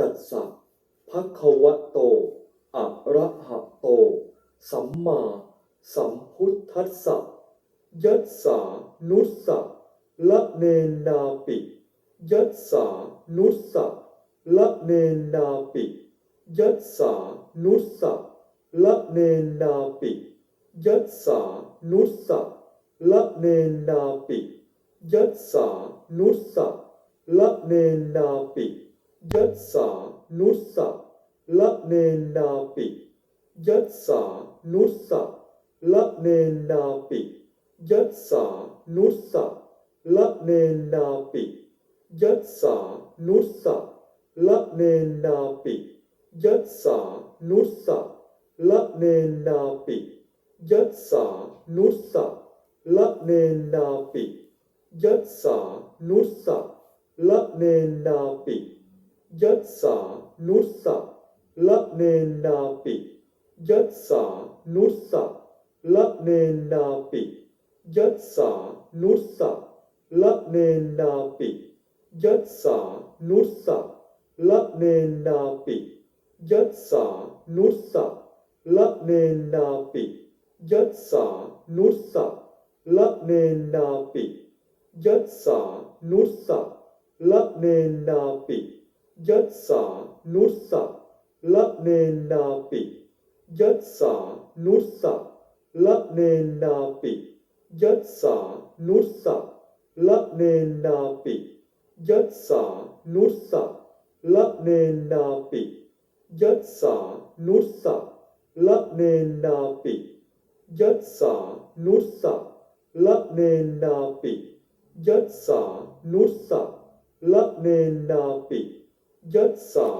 ตัสสะภะคะวะโต อะระหะโต สัมมาสัมพุทธัสสะยัสสานุสสะละเนนาปิยัสสานุสสะละเนนาปิยัสสานุสสะละเนนาปิยัสสานุสสะละเนนาปิยัสสานุสสะละเนนาปิ ยัสสานุสสะละเนนาปิยัสสานุสสะละเนนาปิยัสสานุสสะละเนนาปิยัสสานุสสะละเนนาปิยัสสานุสสะละเนนาปิยัสสานุสสะละเนนาปิยัสสานุสสะละเนนาปิ ยัสสานุสสะละเนนาปิ ยัสสานุสสะละเนนาปิ ยัสสานุสสะละเนนาปิ ยัสสานุสสะละเนนาปิ ยัสสานุสสะละเนนาปิ ยัสสานุสสะละเนนาปิ ยัสสานุสสะละเนนาปิ ยัสสานุสสะละเนนาปิยัสสานุสสะละเนนาปิยัสสานุสสะละเนนาปิยัสสานุสสะละเนนาปิยัสสานุสสะละเนนาปิยัสสานุสสะละเนนาปิยัสสานุสสะละเนนาปิ 热搜。